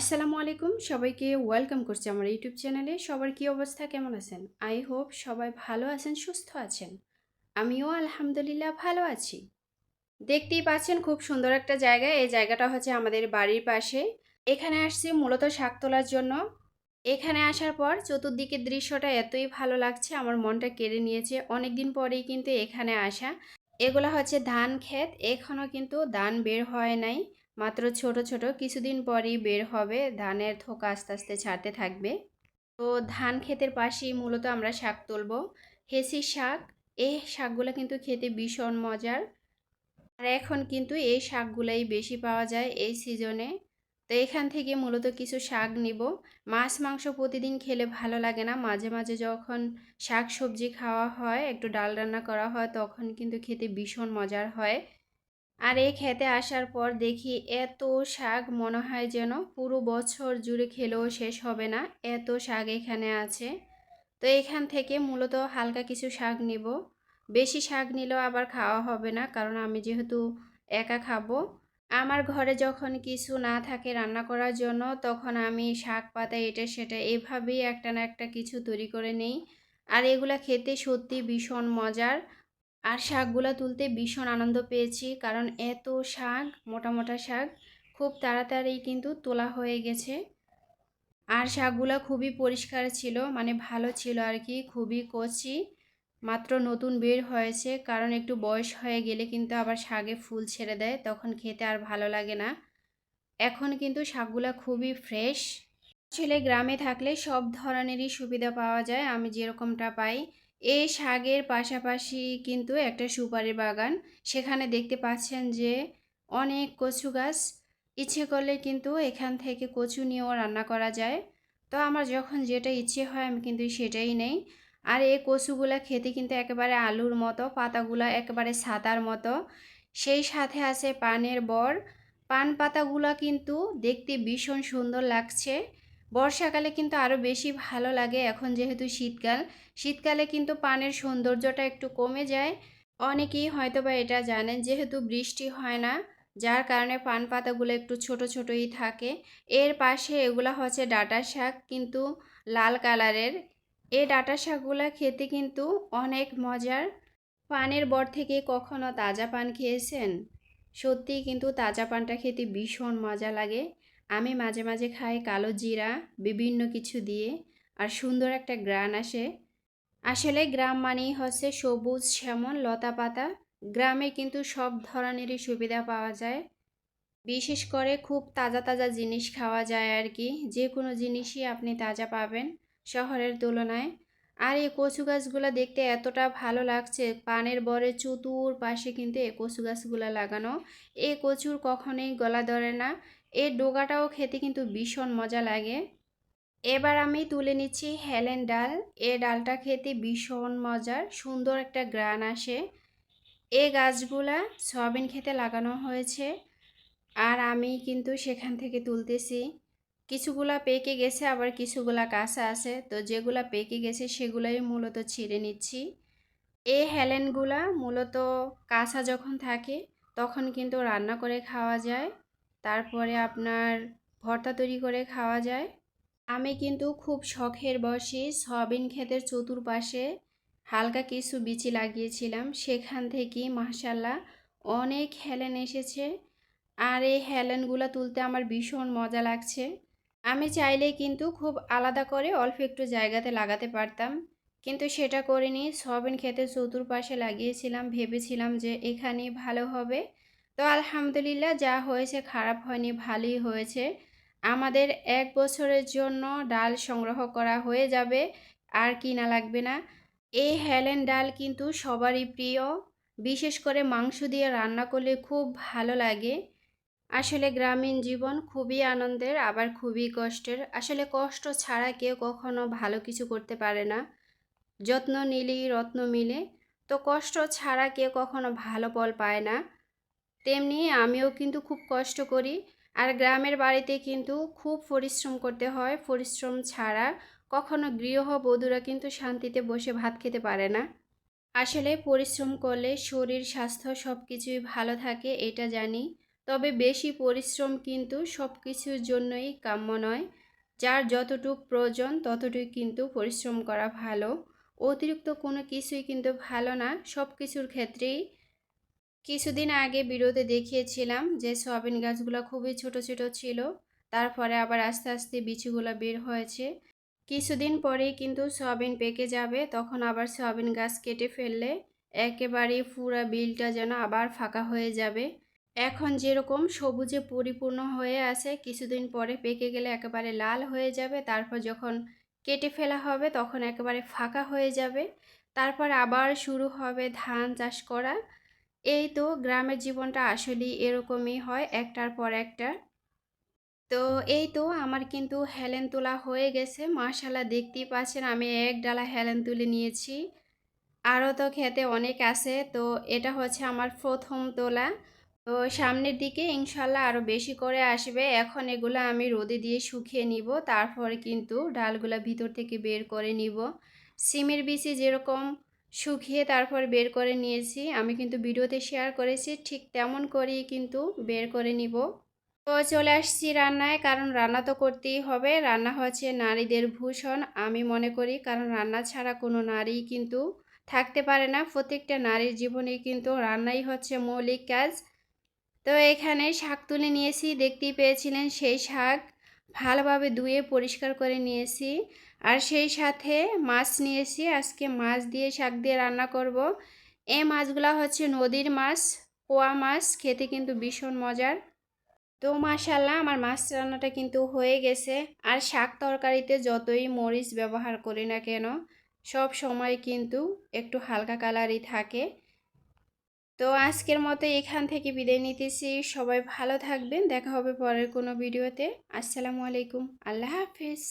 আসসালামু আলাইকুম। সবাইকে ওয়েলকাম করছি আমার ইউটিউব চ্যানেলে। সবার কি অবস্থা? কেমন আছেন? আই হোপ সবাই ভালো আছেন, সুস্থ আছেন। আমিও আলহামদুলিল্লাহ ভালো আছি। দেখতেই পাচ্ছেন খুব সুন্দর একটা জায়গা। এই জায়গাটা হচ্ছে আমাদের বাড়ির পাশে। এখানে আসছি মূলত শাক তোলার জন্য। এখানে আসার পর চতুর্দিকের দৃশ্যটা এতই ভালো লাগছে, আমার মনটা কেড়ে নিয়েছে। অনেক দিন পরেই কিন্তু এখানে আসা। এগুলো হচ্ছে ধান ক্ষেত। এখনও কিন্তু ধান বের হয় নাই। মাত্র ছোট ছোট কিছুদিন পরেই বের হবে। ধানের থোকা আস্তে আস্তে ছাড়তে থাকবে। তো ধান ক্ষেতের পাশেই মূলত আমরা শাক তুলব। হেসি শাক, এই শাকগুলো কিন্তু খেতে ভীষণ মজার। আর এখন কিন্তু এই শাকগুলাই বেশি পাওয়া যায় এই সিজনে। তো এখান থেকে মূলত কিছু শাক নিব। মাছ, মাংস প্রতিদিন খেলে ভালো লাগে না। মাঝে মাঝে যখন শাক সবজি খাওয়া হয়, একটু ডাল রান্না করা হয়, তখন কিন্তু খেতে ভীষণ মজার হয়। আর এই খেতে আসার পর দেখি এত শাক মনে হয় যেন পুরো বছর জুড়ে খেলেও শেষ হবে না, এত শাক এখানে আছে। তো এখান থেকে মূলত হালকা কিছু শাক নিব। বেশি শাক নিলেও আবার খাওয়া হবে না, কারণ আমি যেহেতু একা খাব। আমার ঘরে যখন কিছু না থাকে রান্না করার জন্য, তখন আমি শাক পাতা এটা সেটা এভাবেই একটা না একটা কিছু তৈরি করে নেই। আর এগুলা খেতে সত্যি ভীষণ মজার। আর শাকগুলা তুলতে ভীষণ আনন্দ পেয়েছি, কারণ এত শাক, মোটা মোটা শাক, খুব তাড়াতাড়ি কিন্তু তোলা হয়ে গেছে। আর শাকগুলা খুবই পরিষ্কার ছিল মানে ভালো ছিল আর কি, খুবই কচি, মাত্র নতুন বের হয়েছে, কারণ একটু বয়স হয়ে গেলে কিন্তু আবার শাকে ফুল ছেড়ে দেয়, তখন খেতে আর ভালো লাগে না। এখন কিন্তু শাকগুলা খুবই ফ্রেশ। আসলে গ্রামে থাকলে সব ধরনেরই সুবিধা পাওয়া যায়, আমি যেরকমটা পাই। এই শাকের পাশাপাশি কিন্তু একটা সুপারি বাগান। সেখানে দেখতে পাচ্ছেন যে অনেক কচু গাছ। ইচ্ছে করলে কিন্তু এখান থেকে কচু নিয়েও রান্না করা যায়। তো আমার যখন যেটা ইচ্ছে হয় আমি কিন্তু সেটাই নেই। আর এই কচুগুলা খেতে কিন্তু একেবারে আলুর মতো, পাতাগুলা একেবারে সাদার মতো। সেই সাথে আছে পানের বর। পান পাতাগুলা কিন্তু দেখতে ভীষণ সুন্দর লাগছে। বর্ষাকালে কিন্তু আরও বেশি ভালো লাগে এখন যেহেতু শীতকাল। শীতকালে কিন্তু পানের সৌন্দর্যটা একটু কমে যায়। অনেকেই হয়তো বা এটা জানেন, যেহেতু বৃষ্টি হয় না, যার কারণে পান পাতাগুলো একটু ছোট ছোটই থাকে। এর পাশে এগুলা হচ্ছে ডাটা শাক, কিন্তু লাল কালারের। এই ডাটা শাকগুলো খেতে কিন্তু অনেক মজার। পানের বর থেকে কখনো তাজা পান খেয়েছেন? সত্যিই কিন্তু তাজা পানটা খেতে ভীষণ মজা লাগে। আমি মাঝে মাঝে খাই কালো জিরা, বিভিন্ন কিছু দিয়ে, আর সুন্দর একটা গ্রান আসে। আসলে গ্রাম মানেই হচ্ছে সবুজ, শ্যামল, লতা পাতা। গ্রামে কিন্তু সব ধরনেরই সুবিধা পাওয়া যায়। বিশেষ করে খুব তাজা তাজা জিনিস খাওয়া যায় আর কি। যে কোনো জিনিসই আপনি তাজা পাবেন শহরের তুলনায়। আর এই কচু গাছগুলো দেখতে এতটা ভালো লাগছে, পানের বরে চতুর পাশে কিন্তু এই কচু গাছগুলো লাগানো। এই কচুর কখনোই গলা ধরে না। এর ডোগাটাও খেতে কিন্তু ভীষণ মজা লাগে। এবার আমি তুলে নিচ্ছি হেলেন ডাল। এ ডালটা খেতে ভীষণ মজার, সুন্দর একটা গ্রান আসে। এ গাছগুলা সয়াবিন খেতে লাগানো হয়েছে আর আমি কিন্তু সেখান থেকে তুলতেছি। কিছুগুলা পেকে গেছে, আবার কিছুগুলা কাঁচা আছে। তো যেগুলা পেকে গেছে সেগুলাই মূলত ছিঁড়ে নিচ্ছি। এই হেলেনগুলা মূলত কাঁচা যখন থাকে, তখন কিন্তু রান্না করে খাওয়া যায়। তারপরে আপনার ভর্তা তৈরি করে খাওয়া যায়। আমি কিন্তু খুব শখের বসে সয়াবিন ক্ষেতের চতুর্পাশে হালকা কিছু বিচি লাগিয়েছিলাম। সেখান থেকে মাসাল্লাহ অনেক হেলেন এসেছে। আর এই হেলেনগুলো তুলতে আমার ভীষণ মজা লাগছে। আমি চাইলে কিন্তু খুব আলাদা করে অল্প একটু জায়গাতে লাগাতে পারতাম। কিন্তু সেটা করিনি। সয়াবিন ক্ষেতের চতুর্পাশে লাগিয়েছিলাম। ভেবেছিলাম যে এখানে ভালো হবে। তো আলহামদুলিল্লাহ যা হয়েছে খারাপ হয়নি, ভালোই হয়েছে। আমাদের এক বছরের জন্য ডাল সংগ্রহ করা হয়ে যাবে, আর কিনা লাগবে না। এই হেলেন ডাল কিন্তু সবারই প্রিয়, বিশেষ করে মাংস দিয়ে রান্না করলে খুব ভালো লাগে। আসলে গ্রামীণ জীবন খুবই আনন্দের, আবার খুবই কষ্টের। আসলে কষ্ট ছাড়া কেউ কখনো ভালো কিছু করতে পারে না। যত্ন নিলেই রত্ন মিলে। তো কষ্ট ছাড়া কেউ কখনো ভালো ফল পায় না। তেমনি আমিও কিন্তু খুব কষ্ট করি। আর গ্রামের বাড়িতে কিন্তু খুব পরিশ্রম করতে হয়, পরিশ্রম ছাড়া কখনো গৃহবধূরা কিন্তু শান্তিতে বসে ভাত খেতে পারে না। আসলে পরিশ্রম করলে শরীর, স্বাস্থ্য সব কিছুই ভালো থাকে, এটা জানি। তবে বেশি পরিশ্রম কিন্তু সব কিছুর জন্যই কাম্য নয়। যার যতটুক প্রয়োজন ততটুকু কিন্তু পরিশ্রম করা ভালো। অতিরিক্ত কোনো কিছুই কিন্তু ভালো না সব কিছুর ক্ষেত্রেই কিছুদিন আগে বিরোধে দেখিয়েছিলাম যে সয়াবিন গাছগুলো খুবই ছোট ছোট ছিল। তারপরে আবার আস্তে আস্তে বিচিগুলো বের হয়েছে। কিছুদিন পরেই কিন্তু সয়াবিন পেকে যাবে, তখন আবার সয়াবিন গাছ কেটে ফেললে একেবারে পুরা বিলটা যেন আবার ফাঁকা হয়ে যাবে। এখন যেরকম সবুজে পরিপূর্ণ হয়ে আছে, কিছুদিন পরে পেকে গেলে একেবারে লাল হয়ে যাবে। তারপর যখন কেটে ফেলা হবে, তখন একেবারে ফাঁকা হয়ে যাবে। তারপর আবার শুরু হবে ধান চাষ করা। এই তো গ্রামের জীবনটা আসলেই এরকমই হয় একটার পর একটা। তো এই তো আমার কিন্তু হেলেন তোলা হয়ে গেছে। মাশাল্লাহ দেখতেই পাচ্ছেন আমি এক ডালা হেলেন তুলে নিয়েছি। আরও তো খেতে অনেক আছে। তো এটা হচ্ছে আমার প্রথম তোলা। তো সামনের দিকে ইনশাল্লাহ আরও বেশি করে আসবে। এখন এগুলো আমি রোদে দিয়ে শুকিয়ে নিব। তারপরে কিন্তু ডালগুলো ভিতর থেকে বের করে নিব। সিমের বিচি যেরকম শুকিয়ে তারপর বের করে নিয়েছি। আমি কিন্তু ভিডিওতে শেয়ার করেছি, ঠিক তেমন করেই কিন্তু বের করে নিব। তো চলে আসছি রান্নায়, কারণ রান্না তো করতেই হবে। রান্না হচ্ছে নারীদের ভূষণ, আমি মনে করি, কারণ রান্না ছাড়া কোনো নারী কিন্তু থাকতে পারে না। প্রত্যেকটা নারীর জীবনে কিন্তু রান্নাই হচ্ছে মৌলিক কাজ। তো এখানে শাক তুলে নিয়েছি, দেখতেই পেয়েছিলেন সেই শাক। ভালোভাবে ধুয়ে পরিষ্কার করে নিয়েছি। আর সেই সাথে মাছ নিয়েছি। আজকে মাছ দিয়ে শাক দিয়ে রান্না করব। এই মাছগুলো হচ্ছে নদীর মাছ, পোয়া মাছ, খেতে কিন্তু ভীষণ মজার। তো মাশাল্লাহ আমার মাছ রান্নাটা কিন্তু হয়ে গেছে। আর শাক তরকারিতে যতই মরিচ ব্যবহার করি না কেন, সব সময় কিন্তু একটু হালকা কালারই থাকে। তো আজকের মতো এখান থেকে বিদায় নিতেছি। সবাই ভালো থাকবেন। দেখা হবে পরের কোনো ভিডিওতে। আসসালামু আলাইকুম। আল্লাহ হাফিজ।